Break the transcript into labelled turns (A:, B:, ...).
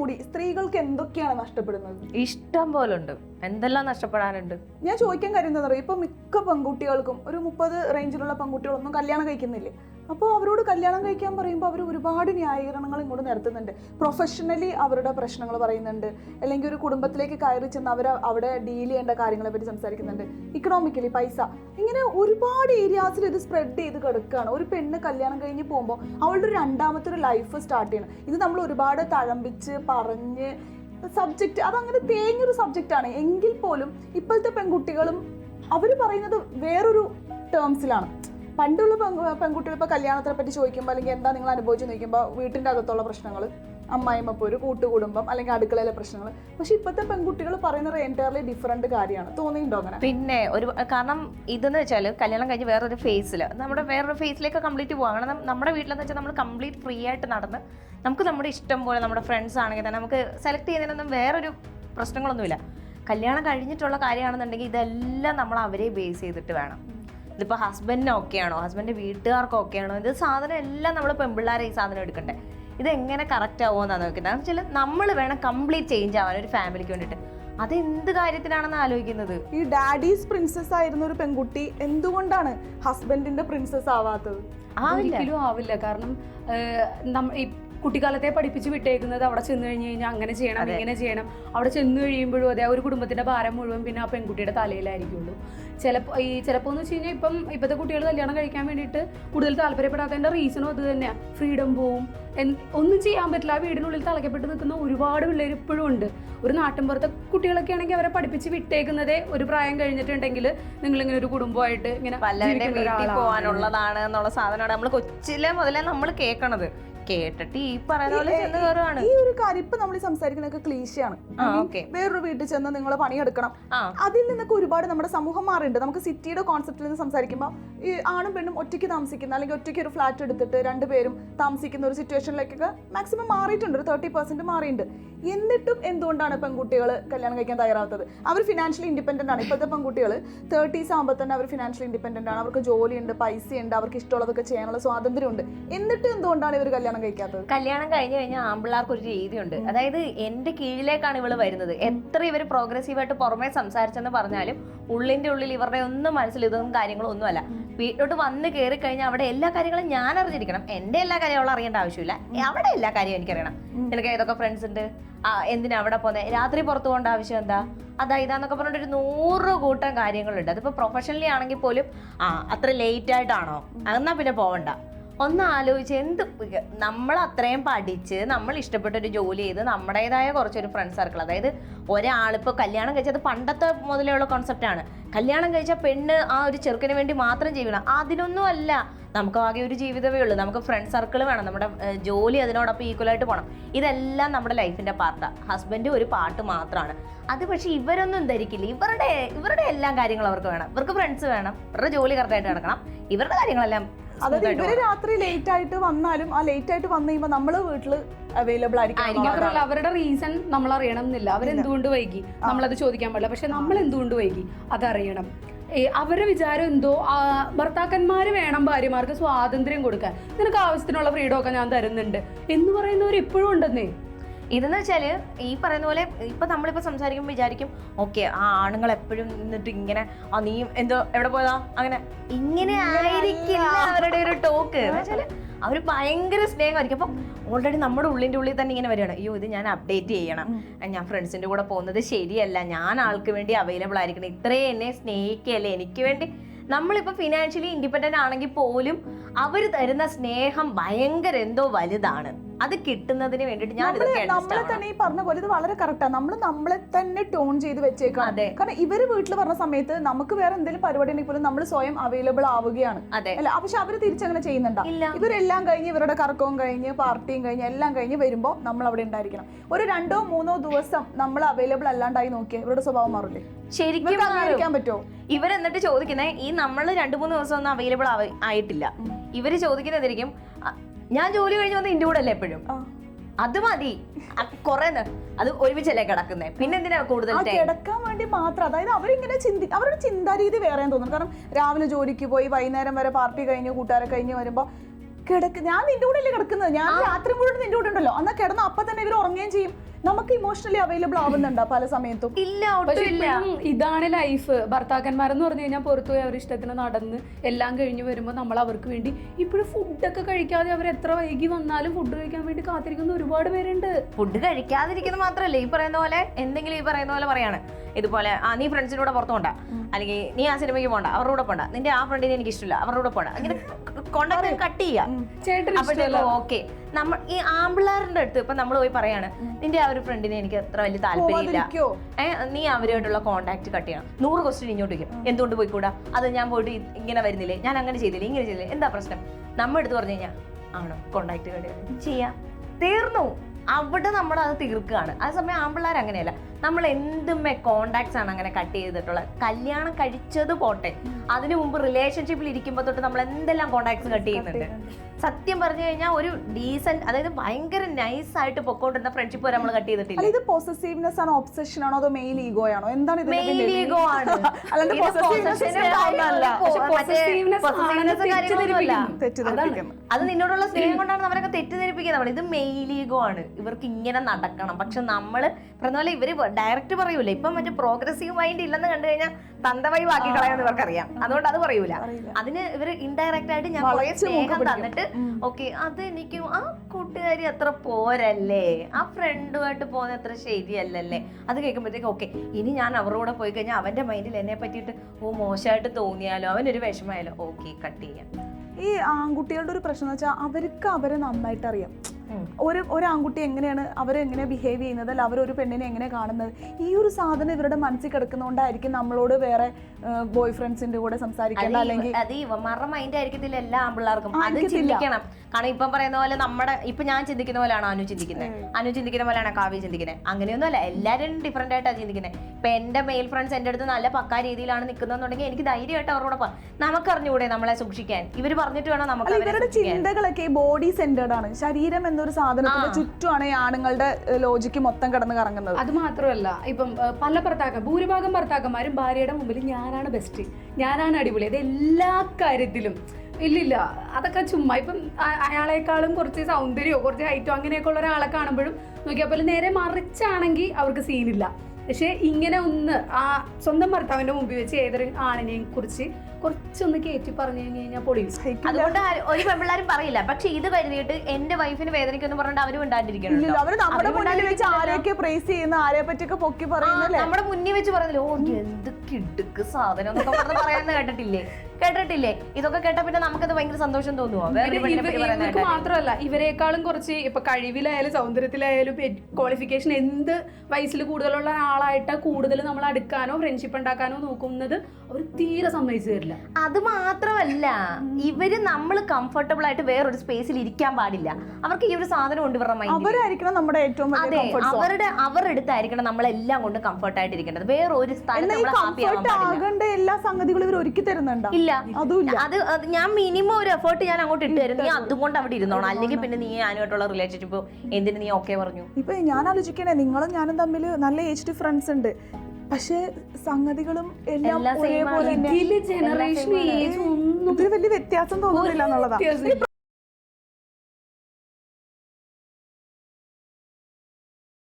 A: കൂടി സ്ത്രീകൾക്ക് എന്തൊക്കെയാണ് നഷ്ടപ്പെടുന്നത്?
B: ഇഷ്ടം പോലെ ഉണ്ട് എന്തെല്ലാം നഷ്ടപ്പെടാനുണ്ട്?
A: ഞാൻ ചോദിക്കാൻ കാര്യം എന്താ പറയുക ഇപ്പൊ മിക്ക പെൺകുട്ടികൾക്കും ഒരു മുപ്പത് റേഞ്ചിലുള്ള പെൺകുട്ടികളൊന്നും കല്യാണം കഴിക്കുന്നില്ലേ? അപ്പോൾ അവരോട് കല്യാണം കഴിക്കാൻ പറയുമ്പോൾ അവർ ഒരുപാട് ന്യായീകരണങ്ങൾ ഇങ്ങോട്ട് നിരത്തുന്നുണ്ട് പ്രൊഫഷണലി അവരുടെ പ്രശ്നങ്ങൾ പറയുന്നുണ്ട്. അല്ലെങ്കിൽ ഒരു കുടുംബത്തിലേക്ക് കയറി ചെന്ന് അവർ അവിടെ ഡീൽ ചെയ്യേണ്ട കാര്യങ്ങളെ പറ്റി സംസാരിക്കുന്നുണ്ട്. ഇക്കണോമിക്കലി പൈസ. ഇങ്ങനെ ഒരുപാട് ഏരിയാസിൽ ഇത് സ്പ്രെഡ് ചെയ്ത് കിടക്കുകയാണ് ഒരു പെണ്ണ് കല്യാണം കഴിഞ്ഞ് പോകുമ്പോൾ അവളുടെ രണ്ടാമത്തെ ഒരു ലൈഫ് സ്റ്റാർട്ട് ചെയ്യണം. ഇത് നമ്മൾ ഒരുപാട് തഴമ്പിച്ച് പറഞ്ഞ് സബ്ജക്റ്റ് അതങ്ങനെ തേഞ്ഞൊരു സബ്ജക്റ്റ് ആണ്. എങ്കിൽ പോലും ഇപ്പോഴത്തെ പെൺകുട്ടികളും അവർ പറയുന്നത് വേറൊരു ടേംസിലാണ് പണ്ടുള്ള പെൺ- പെൺകുട്ടികൾ ഇപ്പോൾ കല്യാണത്തിനെ പറ്റി ചോദിക്കുമ്പോൾ അല്ലെങ്കിൽ എന്താ നിങ്ങൾ അനുഭവിച്ച് നോക്കുമ്പോൾ വീട്ടിന്റെ അകത്തുള്ള പ്രശ്നങ്ങൾ അമ്മായിമ്മ ഒരു കൂട്ടുകുടുംബം അല്ലെങ്കിൽ അടുക്കളയിലെ പ്രശ്നങ്ങൾ പക്ഷെ ഇപ്പോഴത്തെ പെൺകുട്ടികൾ പറയുന്നത് എന്റയർലി ഡിഫറെന്റ് കാര്യമാണ്. തോന്നിയിട്ടുണ്ടോ അങ്ങനെ?
B: പിന്നെ ഒരു കാരണം ഇതെന്ന് വെച്ചാൽ കല്യാണം കഴിഞ്ഞ് വേറൊരു ഫേസിൽ നമ്മുടെ വേറൊരു ഫേസിലേക്ക് കംപ്ലീറ്റ് പോകാം കാരണം നമ്മുടെ വീട്ടിലെന്ന് വെച്ചാൽ നമ്മൾ കംപ്ലീറ്റ് ഫ്രീ ആയിട്ട് നടന്ന് നമുക്ക് നമ്മുടെ ഇഷ്ടം പോലെ നമ്മുടെ ഫ്രണ്ട്സ് ആണെങ്കിൽ തന്നെ നമുക്ക് സെലക്ട് ചെയ്യുന്നതിനൊന്നും വേറൊരു പ്രശ്നങ്ങളൊന്നുമില്ല. കല്യാണം കഴിഞ്ഞിട്ടുള്ള കാര്യമാണെന്നുണ്ടെങ്കിൽ ഇതെല്ലാം നമ്മൾ അവരെ ബേസ് ചെയ്തിട്ട് വേണം. ഇതിപ്പോൾ ഹസ്ബൻഡിന് ഒക്കെയാണോ? ഹസ്ബൻഡിന്റെ ഹസ്ബൻഡ് വീട്ടുകാർക്ക് ഓക്കെ ആണോ ഇത് സാധനം എല്ലാം നമ്മൾ പെൺപിള്ളേരെ ഈ സാധനം എടുക്കണ്ടേ? ഇത് എങ്ങനെ കറക്റ്റ് ആവുമെന്നാണ് നോക്കുന്നത്. എന്ന് വെച്ചാൽ നമ്മൾ വേണം കംപ്ലീറ്റ് ചേഞ്ച് ആവാൻ ഒരു ഫാമിലിക്ക് വേണ്ടിയിട്ട് അത് എന്ത് കാര്യത്തിനാണെന്ന് ആലോചിക്കുന്നത്?
A: ഈ ഡാഡീസ് പ്രിൻസസ് ആയിരുന്ന ഒരു പെൺകുട്ടി എന്തുകൊണ്ടാണ് ഹസ്ബൻഡിന്റെ പ്രിൻസസ് ആവാത്തത്?
B: ആവില്ല.
C: ഒരിക്കലും ആവില്ല. കാരണം കുട്ടിക്കാലത്തെ പഠിപ്പിച്ച് വിട്ടേക്കുന്നത് അവിടെ ചെന്ന് കഴിഞ്ഞ് കഴിഞ്ഞാൽ അങ്ങനെ ചെയ്യണം ഇങ്ങനെ ചെയ്യണം. അവിടെ ചെന്ന് കഴിയുമ്പോഴും അതെ ഒരു കുടുംബത്തിന്റെ ഭാരം മുഴുവൻ പിന്നെ ആ പെൺകുട്ടിയുടെ തലയിലായിരിക്കുള്ളൂ. ചിലപ്പോൾ ഈ ചിലപ്പോൾ എന്ന് വെച്ച് കഴിഞ്ഞാൽ ഇപ്പം ഇപ്പോഴത്തെ കുട്ടികൾ കല്യാണം കഴിക്കാൻ വേണ്ടിയിട്ട് കൂടുതൽ താല്പര്യപ്പെടാത്തതിന്റെ റീസണും അത് തന്നെയാണ് ഫ്രീഡം പോവും. ഒന്നും ചെയ്യാൻ പറ്റില്ല. ആ വീടിനുള്ളിൽ തളയ്ക്കപ്പെട്ട് നിൽക്കുന്ന ഒരുപാട് പിള്ളേർ ഇപ്പോഴും ഉണ്ട്. ഒരു നാട്ടിൻപുറത്തെ കുട്ടികളൊക്കെ ആണെങ്കിൽ അവരെ പഠിപ്പിച്ച് വിട്ടേക്കുന്നതേ ഒരു പ്രായം കഴിഞ്ഞിട്ടുണ്ടെങ്കിൽ നിങ്ങളിങ്ങനെ ഒരു കുടുംബമായിട്ട് ഇങ്ങനെ
B: പോകാനുള്ളതാണ് എന്നുള്ള സാധനമാണ് നമ്മൾ കൊച്ചിലെ മുതലേ നമ്മൾ കേൾക്കണത്. കേട്ടിട്ട് ഈ പറയുന്ന പോലെ ചെന്ന് കയറുകയാണ്
A: ഈ ഒരു കാര്യം ഇപ്പൊ നമ്മൾ സംസാരിക്കുന്നതൊക്കെ ക്ലീശയാണ്. വേറൊരു വീട്ടിൽ ചെന്ന് നിങ്ങൾ പണിയെടുക്കണം. അതിൽ നിന്നൊക്കെ ഒരുപാട് നമ്മുടെ സമൂഹം മാറിയിട്ടുണ്ട്. നമുക്ക് സിറ്റിയുടെ കോൺസെപ്റ്റിൽ നിന്ന് സംസാരിക്കുമ്പോൾ ഈ ആണും പെണ്ണും ഒറ്റയ്ക്ക് താമസിക്കുന്ന അല്ലെങ്കിൽ ഒറ്റയ്ക്ക് ഒരു ഫ്ലാറ്റ് എടുത്തിട്ട് രണ്ടുപേരും താമസിക്കുന്ന ഒരു സിറ്റുവേഷനിലേക്കൊക്കെ മാക്സിമം മാറിയിട്ടുണ്ട്. ഒരു തേർട്ടി പെർസെന്റ് മാറിയിട്ടുണ്ട് എന്നിട്ടും എന്തുകൊണ്ടാണ് പെൺകുട്ടികൾ കല്യാണം കഴിക്കാൻ തയ്യാറാവുന്നത് അവർ ഫിനാൻഷ്യലി ഇൻഡിപെൻഡന്റ് ആണ്. ഇപ്പോഴത്തെ പെൺകുട്ടികൾ തേർട്ടീസ് ആകുമ്പോൾ തന്നെ അവർ ഫിനാൻഷ്യലി ഇൻഡിപെൻഡന്റ് ആണ്. അവർക്ക് ജോലിയുണ്ട് പൈസയുണ്ട് അവർക്ക് ഇഷ്ടമുള്ളതൊക്കെ ചെയ്യാനുള്ള സ്വാതന്ത്ര്യമുണ്ട്. എന്നിട്ട് എന്തുകൊണ്ടാണ് ഇവർ കല്യാണം കഴിക്കാത്തത്?
B: കല്യാണം കഴിഞ്ഞു കഴിഞ്ഞാൽ ആമ്പിള്ളാർക്ക് ഒരു രീതിയുണ്ട് അതായത് എന്റെ കീഴിലേക്കാണ് ഇവൾ വരുന്നത്. എത്ര ഇവർ പ്രോഗ്രസീവായിട്ട് പുറമേ സംസാരിച്ചെന്ന് പറഞ്ഞാലും ഉള്ളിന്റെ ഉള്ളിൽ ഇവരുടെ ഒന്നും മനസ്സിൽ ഇതൊന്നും കാര്യങ്ങളും ഒന്നുമല്ല. വീട്ടിലോട്ട് വന്ന് കയറി കഴിഞ്ഞാൽ അവിടെ എല്ലാ കാര്യങ്ങളും ഞാൻ അറിഞ്ഞിരിക്കണം. എന്റെ എല്ലാ കാര്യങ്ങളും അവൾ അറിയേണ്ട ആവശ്യമില്ല. അവിടെ എല്ലാ കാര്യവും എനിക്കറിയണം. നിനക്ക് ഏതൊക്കെ ഫ്രണ്ട്സ് ഉണ്ട്? ആ എന്തിനാ അവിടെ പോന്നെ? രാത്രി പുറത്തു പോകേണ്ട ആവശ്യം എന്താ? അതാ ഇതാന്നൊക്കെ പറഞ്ഞിട്ട് ഒരു നൂറ് കൂട്ടം കാര്യങ്ങളുണ്ട്. അതിപ്പോ പ്രൊഫഷണലി ആണെങ്കിൽ പോലും ആ അത്ര ലേറ്റ് ആയിട്ടാണോ? എന്നാ പിന്നെ പോവണ്ട. ഒന്ന് ആലോചിച്ച് എന്ത് നമ്മൾ അത്രയും പഠിച്ച് നമ്മൾ ഇഷ്ടപ്പെട്ട ഒരു ജോലി ചെയ്ത് നമ്മുടേതായ കുറച്ചൊരു ഫ്രണ്ട് സർക്കിൾ അതായത് ഒരാളിപ്പോൾ കല്യാണം കഴിച്ചത് പണ്ടത്തെ മുതലേ ഉള്ള കോൺസെപ്റ്റാണ് കല്യാണം കഴിച്ച പെണ്ണ് ആ ഒരു ചെറുക്കന് വേണ്ടി മാത്രം ജീവിക്കണം. അതിനൊന്നും അല്ല. നമുക്ക് ആകെ ഒരു ജീവിതമേ ഉള്ളൂ. നമുക്ക് ഫ്രണ്ട് സർക്കിൾ വേണം. നമ്മുടെ ജോലി അതിനോടൊപ്പം ഈക്വലായിട്ട് പോകണം ഇതെല്ലാം നമ്മുടെ ലൈഫിന്റെ പാർട്ടാണ് ഹസ്ബൻഡ് ഒരു പാർട്ട് മാത്രമാണ് അത് പക്ഷേ ഇവരൊന്നും ധരിക്കില്ല. ഇവരുടെ ഇവരുടെ എല്ലാ കാര്യങ്ങളും അവർക്ക് വേണം. ഇവർക്ക് ഫ്രണ്ട്സ് വേണം. ഇവരുടെ ജോലി കറക്റ്റായിട്ട് നടക്കണം. ഇവരുടെ കാര്യങ്ങളെല്ലാം
A: അതായത് ഇവർ രാത്രി ലേറ്റ് ആയിട്ട് വന്നാലും ആ ലേറ്റ് ആയിട്ട് വന്നു കഴിയുമ്പോൾ നമ്മൾ വീട്ടിൽ അവൈലബിൾ ആയിരിക്കും.
C: അവരുടെ റീസൺ നമ്മൾ അറിയണം എന്നില്ല അവരെന്തുകൊണ്ട് വൈകി? നമ്മളത് ചോദിക്കാൻ പാടില്ല. പക്ഷെ നമ്മൾ എന്തുകൊണ്ട് വൈകി? അതറിയണം. അവരുടെ വിചാരം എന്തോ ആ, ഭർത്താക്കന്മാര് വേണം ഭാര്യമാർക്ക് സ്വാതന്ത്ര്യം കൊടുക്കാൻ. നിനക്ക് ആവശ്യത്തിനുള്ള ഫ്രീഡം ഒക്കെ ഞാൻ തരുന്നുണ്ട്. എന്ന് പറയുന്നവർ ഇപ്പോഴും ഉണ്ടെന്നേ.
B: ഇതെന്ന് വെച്ചാൽ ഈ പറയുന്ന പോലെ ഇപ്പൊ നമ്മളിപ്പോ സംസാരിക്കുമ്പോൾ വിചാരിക്കും ഓക്കെ ആ ആണുങ്ങൾ എപ്പോഴും നിന്നിട്ട് ഇങ്ങനെ ആ നീ എന്തോ എവിടെ പോയതാ? അങ്ങനെ. ഇങ്ങനെ ആയിരിക്കില്ല അവരുടെ ഒരു ടോക്ക്. എന്ന് വെച്ചാൽ അവർ ഭയങ്കര സ്നേഹമായിരിക്കും. അപ്പം ഓൾറെഡി നമ്മുടെ ഉള്ളിന്റെ ഉള്ളിൽ തന്നെ ഇങ്ങനെ വരികയാണ്. അയ്യോ ഇത് ഞാൻ അപ്ഡേറ്റ് ചെയ്യണം. ഞാൻ ഫ്രണ്ട്സിന്റെ കൂടെ പോകുന്നത് ശരിയല്ല. ഞാൻ ആൾക്ക് വേണ്ടി അവൈലബിൾ ആയിരിക്കണം. ഇത്രയും എന്നെ സ്നേഹിക്കല്ലേ എനിക്ക് വേണ്ടി. നമ്മളിപ്പോൾ ഫിനാൻഷ്യലി ഇൻഡിപെൻഡന്റ് ആണെങ്കിൽ പോലും അവർ തരുന്ന സ്നേഹം ഭയങ്കര എന്തോ വലുതാണ്. അത് കിട്ടുന്നതിന് വേണ്ടിയിട്ട് ഞാൻ
A: നമ്മളെ തന്നെ ഈ പറഞ്ഞ പോലെ ഇത് വളരെ കറക്റ്റാണ് നമ്മൾ നമ്മളെ തന്നെ ടോൺ ചെയ്ത് വെച്ചേക്കാം
B: അതെ.
A: കാരണം ഇവർ വീട്ടിൽ പറഞ്ഞ സമയത്ത് നമുക്ക് വേറെ എന്തെങ്കിലും പരിപാടി ഉണ്ടെങ്കിൽ പോലും നമ്മൾ സ്വയം അവൈലബിൾ ആവുകയാണ്.
B: അതെ.
A: അല്ല പക്ഷെ അവർ തിരിച്ചങ്ങനെ ചെയ്യുന്നുണ്ടോ? ഇവരെല്ലാം കഴിഞ്ഞ് ഇവരുടെ കറക്കവും കഴിഞ്ഞ് പാർട്ടിയും കഴിഞ്ഞ് എല്ലാം കഴിഞ്ഞ് വരുമ്പോൾ നമ്മൾ അവിടെ ഉണ്ടായിരിക്കണം. ഒരു രണ്ടോ മൂന്നോ ദിവസം നമ്മൾ അവൈലബിൾ അല്ലാണ്ടായി നോക്കിയാൽ ഇവരുടെ സ്വഭാവം മാറില്ലേ
B: ശരിക്കും.
A: അംഗീകരിക്കാൻ പറ്റുമോ
B: ഇവരെന്നിട്ട് ചോദിക്കുന്നത് ഈ നമ്മൾ രണ്ടു മൂന്ന് ദിവസം ഒന്നും അവൈലബിൾ ആയിട്ടില്ല. ഇവർ ചോദിക്കുന്നതായിരിക്കും "അ, ഞാൻ ജോലി കഴിഞ്ഞ് വന്ന് ഇന്റെ കൂടെ അല്ലേ എപ്പോഴും. അത് മതി. കൊറേ അത് ഒരുമിച്ചല്ലേ കിടക്കുന്നേ. പിന്നെ എന്തിനാ കൂടുതൽ
A: കിടക്കാൻ വേണ്ടി മാത്രം. അതായത് അവരിങ്ങനെ ചിന്തി അവരുടെ ചിന്താരീതി വേറെ തോന്നുന്നു. കാരണം രാവിലെ ജോലിക്ക് പോയി വൈകുന്നേരം വരെ പാർട്ടി കഴിഞ്ഞ് കൂട്ടുകാരെ കഴിഞ്ഞ് വരുമ്പോ കിടക്ക് ഞാൻ നിന്റെ കൂടെ അല്ലേ കിടക്കുന്നത്? ഞാൻ രാത്രി മുഴുവൻ നിന്റെ കൂടെ ഉണ്ടല്ലോ. അന്നാ കിടന്ന അപ്പൊ തന്നെ ഇവർ ഉറങ്ങുകയും ചെയ്യും. നമുക്ക് ഇമോഷണലി അവൈലബിൾ ആവുന്നുണ്ടോ പല സമയത്തും?
B: ഇല്ല ഒട്ടും ഇല്ല.
C: ഇതാണ് ലൈഫ് ഭർത്താക്കന്മാരെന്ന് പറഞ്ഞു കഴിഞ്ഞാൽ പുറത്തു പോയി അവർ ഇഷ്ടത്തിന് നടന്ന് എല്ലാം കഴിഞ്ഞ് വരുമ്പോൾ നമ്മൾ അവർക്ക് വേണ്ടി ഇപ്പോഴും ഫുഡൊക്കെ കഴിക്കാതെ അവർ എത്ര വൈകി വന്നാലും ഫുഡ് കഴിക്കാൻ വേണ്ടി കാത്തിരിക്കുന്ന ഒരുപാട് പേരുണ്ട്.
B: ഫുഡ് കഴിക്കാതിരിക്കുന്നത് മാത്രമല്ല ഈ പറയുന്ന പോലെ എന്തെങ്കിലും ഈ പറയുന്ന പോലെ പറയാണ്. ഇതുപോലെ ആ നീ ഫ്രണ്ട്സിന്റെ കൂടെ പുറത്തു പോണ്ട. അല്ലെങ്കിൽ നീ ആ സിനിമയ്ക്ക് പോണ്ട അവരുടെ കൂടെ പോണ്ട. നിന്റെ ആ ഫ്രണ്ടിനെ എനിക്ക് ഇഷ്ടമില്ല അവരുടെ കൂടെ പോണ്ട. അങ്ങനെ കോണ്ടാക്ട് കട്ട് ചെയ്യാം
C: ചേട്ടൻ
B: ഓക്കെ നമ്മൾ ഈ ആമ്പിള്ളാറിന്റെ അടുത്ത് ഇപ്പൊ നമ്മൾ പോയി പറയാണ് നിന്റെ ആ ഒരു ഫ്രണ്ടിനെ എനിക്ക് അത്ര വലിയ താല്പര്യമില്ല. നീ അവരുമായിട്ടുള്ള കോണ്ടാക്ട് കട്ട് ചെയ്യണം. നൂറ് ക്വസ്റ്റ്യൻ ഇങ്ങോട്ട് വയ്ക്കും എന്തുകൊണ്ട് പോയിക്കൂടാ? അത് ഞാൻ പോയിട്ട് ഇങ്ങനെ വരുന്നില്ലേ? ഞാൻ അങ്ങനെ ചെയ്തില്ലേ? ഇങ്ങനെ ചെയ്തില്ലേ? എന്താ പ്രശ്നം? നമ്മ എടുത്ത് പറഞ്ഞു കഴിഞ്ഞാൽ ആണോ? കോണ്ടാക്ട് കട്ട് ചെയ്യാം. തീർന്നു. അവിടെ നമ്മൾ അത് തീർക്കുകയാണ്. ആ സമയം ആമ്പിള്ളേർ അങ്ങനെയല്ല. നമ്മൾ എന്തുമേ കോണ്ടാക്ട്സ് ആണ് അങ്ങനെ കട്ട് ചെയ്തിട്ടുള്ളത്. കല്യാണം കഴിച്ചത് പോട്ടെ. അതിനു മുമ്പ് റിലേഷൻഷിപ്പിൽ ഇരിക്കുമ്പോൾ തൊട്ട് നമ്മൾ എന്തെല്ലാം കോണ്ടാക്ട്സ് കട്ട് ചെയ്യുന്നുണ്ട്. സത്യം പറഞ്ഞു കഴിഞ്ഞാൽ ഒരു ഡീസന്റ് അതായത് ഭയങ്കര നൈസ് ആയിട്ട് പൊക്കോണ്ടിരുന്ന ഫ്രണ്ട്ഷിപ്പ് വരെ നമ്മൾ കട്ട് ചെയ്തിട്ടില്ല.
A: ഇത് പോസസീവ്നെസ് ആണോ ഒബ്സഷൻ ആണോ അതോ മെയിൽ ഈഗോ ആണോ? എന്താണ്
B: മെയിൽ? ഈഗോ ആണ്. അത് നിന്നോടുള്ള സ്നേഹം കൊണ്ടാണ് അവരൊക്കെ തെറ്റിദ്ധരിപ്പിക്കുന്നത്. ഇത് മെയിൽ ഈഗോ ആണ്. ഇവർക്ക് ഇങ്ങനെ നടക്കണം. പക്ഷെ നമ്മൾ പറഞ്ഞ പോലെ ഇവർ ഡയറക്റ്റ് പറയൂല. ഇപ്പൊ മറ്റേ പ്രോഗ്രസീവ് മൈൻഡ് ഇല്ലെന്ന് കണ്ടു കഴിഞ്ഞാൽ തന്തവൈ ബാക്കി കളയാന്ന് ഇവർക്കറിയാം. അതുകൊണ്ട് അത് പറയൂല. അതിന് ഇവർ ഇൻഡയറക്റ്റ് ആയിട്ട് ഞാൻ കുറെ സ്നേഹം തന്നിട്ട് ഓക്കെ അത് എനിക്ക് ആ കൂട്ടുകാരി അത്ര പോരല്ലേ? ആ ഫ്രണ്ടുമായിട്ട് പോകുന്ന അത്ര ശരിയല്ലല്ലേ? അത് കേൾക്കുമ്പോഴത്തേക്ക് ഓക്കെ ഇനി ഞാൻ അവരുടെ കൂടെ പോയി കഴിഞ്ഞാൽ അവന്റെ മൈൻഡിൽ എന്നെ പറ്റിയിട്ട് ഓ മോശമായിട്ട് തോന്നിയാലോ? അവനൊരു വിഷമമായാലോ? ഓക്കെ കട്ട് ചെയ്യാം.
A: ഈ ആൺകുട്ടികളുടെ ഒരു പ്രശ്നം എന്ന് വെച്ചാൽ അവർക്ക് അവരെ നന്നായിട്ട് അറിയാം. ഒരു ഒരു ആൺകുട്ടി എങ്ങനെയാണ് അവരെങ്ങനെ ബിഹേവ് ചെയ്യുന്നത്? അല്ല ഒരു പെണ്ണിനെ എങ്ങനെ കാണുന്നത്? ഈ ഒരു സാധനം ഇവരുടെ മനസ്സിൽ കിടക്കുന്നതുകൊണ്ടായിരിക്കും നമ്മളോട് വേറെ ബോയ് ഫ്രണ്ട്സിന്റെ കൂടെ
B: സംസാരിക്കുന്നത്
A: സംസാരിക്കേണ്ട അല്ലെങ്കിൽ
B: അത് ഇവന്മാരുടെ മൈൻഡ് ആയിരിക്കത്തില്ല എല്ലാ ആമ്പിള്ളേർക്കും അത് ചിന്തിക്കണം. കാരണം ഇപ്പം പറയുന്ന പോലെ നമ്മുടെ ഇപ്പൊ ഞാൻ ചിന്തിക്കുന്ന പോലെയാണ് അനു ചിന്തിക്കുന്നത് അനു ചിന്തിക്കുന്ന പോലെയാണ് കാവ്യ ചിന്തിക്കുന്നത് അങ്ങനെയൊന്നും അല്ല എല്ലാവരും ഡിഫറെന്റ് ആയിട്ടാണ് ചിന്തിക്കുന്നത് ഇപ്പൊ എന്റെ മെയിൽ ഫ്രണ്ട്സ് എന്റെ അടുത്ത് നല്ല പക്കാ രീതിയിലാണ് നിൽക്കുന്നതെന്നുണ്ടെങ്കിൽ എനിക്ക് ധൈര്യമായിട്ട് അവരോട് നമുക്ക് നമുക്കറിഞ്ഞൂടെ നമ്മളെ സൂക്ഷിക്കാൻ? ഇവർ പറഞ്ഞിട്ട് വേണം നമുക്ക്
A: ഇവരുടെ ചിന്തകളൊക്കെ ബോഡി സെന്റേർഡ് ആണ്. ശരീരം എന്നൊരു സാധനത്തിന്റെ ചുറ്റുമാണ് ഈ ആണുങ്ങളുടെ ലോജിക്ക് മൊത്തം കിടന്ന് കറങ്ങുന്നത്.
C: അത് മാത്രമല്ല ഇപ്പം പല ഭർത്താക്ക ഭൂരിഭാഗം ഭർത്താക്കന്മാരും ഭാര്യയുടെ മുമ്പിൽ ഞാനാണ് ബെസ്റ്റ് ഞാനാണ് അടിപൊളി. അത് എല്ലാ കാര്യത്തിലും ഇല്ലില്ല അതൊക്കെ ചുമ്മാ. ഇപ്പം അയാളെക്കാളും കുറച്ച് സൗന്ദര്യമോ കുറച്ച് ഹൈറ്റോ അങ്ങനെയൊക്കെ ഉള്ള ഒരാളെ കാണുമ്പോഴും നോക്കിയാൽ പോലെ നേരെ മറിച്ചാണെങ്കിൽ അവർക്ക് സീനില്ല പക്ഷേ ഇങ്ങനെ ഒന്ന് ആ സ്വന്തം ഭർത്താവിന്റെ മുമ്പിൽ വെച്ച് ഏതൊരു ആണിനെയും കുറിച്ച് കുറച്ചൊന്ന് കയറ്റി പറഞ്ഞു കഴിഞ്ഞു കഴിഞ്ഞാൽ പൊളിയും
B: അതുകൊണ്ട് ആരും- ഒരു പെൺപിള്ളാരും പറയില്ല. പക്ഷെ ഇത് കരുതിയിട്ട് എന്റെ വൈഫിന് വേദനയ്ക്കൊന്നും പറഞ്ഞിട്ട് അവരും ഉണ്ടാണ്ടിരിക്കണം
A: ഇല്ലില്ല അവർ നമ്മുടെ മുന്നിൽ വെച്ച് ആരെയൊക്കെ പ്രൈസ് ചെയ്യുന്ന ആരെ പറ്റിയൊക്കെ പൊക്കി പറയുന്നല്ലേ
B: നമ്മുടെ മുന്നിൽ വെച്ച് പറഞ്ഞില്ലേ ഓ എന്ത് കിടുക്ക് സാധനം എന്നൊക്കെ പറഞ്ഞ് പറയാന്ന് കേട്ടിട്ടില്ലേ? കേട്ടിട്ടില്ലേ? ഇതൊക്കെ കേട്ട പിന്നെ നമുക്കത് ഭയങ്കര സന്തോഷം
C: ഇവർക്ക് മാത്രമല്ല ഇവരെക്കാളും കുറച്ച് ഇപ്പൊ കഴിവിലായാലും സൗന്ദര്യത്തിലായാലും ക്വാളിഫിക്കേഷൻ എന്ത് വയസ്സിൽ കൂടുതലുള്ള ആളായിട്ട് കൂടുതൽ നമ്മൾ അടുക്കാനോ ഫ്രണ്ട്ഷിപ്പ് ഉണ്ടാക്കാനോ നോക്കുന്നത് അവർ തീരെ സമ്മതിച്ചു തരില്ല.
B: അത് മാത്രമല്ല ഇവർ നമ്മൾ കംഫർട്ടബിൾ ആയിട്ട് വേറൊരു സ്പേസിൽ ഇരിക്കാൻ പാടില്ല. അവർക്ക് ഈ ഒരു സാധനം ഉണ്ട്
A: അവരായിരിക്കണം നമ്മുടെ ഏറ്റവും വലിയ
B: അതെ അവരുടെ അവരുടെ അടുത്തായിരിക്കണം നമ്മളെല്ലാം കൊണ്ട് കംഫർട്ട് ആയിട്ട് ഇരിക്കേണ്ടത് വേറെ ഒരു സ്ഥലത്ത് നമ്മൾ
A: എല്ലാ സംഗതികളും ഇവർ ഒരുക്കി തരുന്നുണ്ടോ?
B: ഇല്ല അത് ഞാൻ മിനിമം ഒരു എഫേർട്ട് ഞാൻ അങ്ങോട്ട് ഇട്ട് തരും. നീ അതുകൊണ്ട് അവിടെ ഇരുന്നോണം. അല്ലെങ്കിൽ പിന്നെ നീ ഞാനുമായിട്ടുള്ള റിലേഷൻഷിപ്പ് എന്തിന് നീ ഓക്കെ പറഞ്ഞു.
A: ഇപ്പൊ ഞാൻ ആലോചിക്കണേ നിങ്ങളും ഞാനും തമ്മിൽ നല്ല ഏജ് ഡിഫറൻസ് ഉണ്ട്. പക്ഷേ സംഗതികളും എല്ലാം ഒരേപോലെ ഇതിൽ വലിയ വ്യത്യാസം തോന്നുന്നില്ല എന്നുള്ളതാ.
C: വ്യത്യാസമില്ല.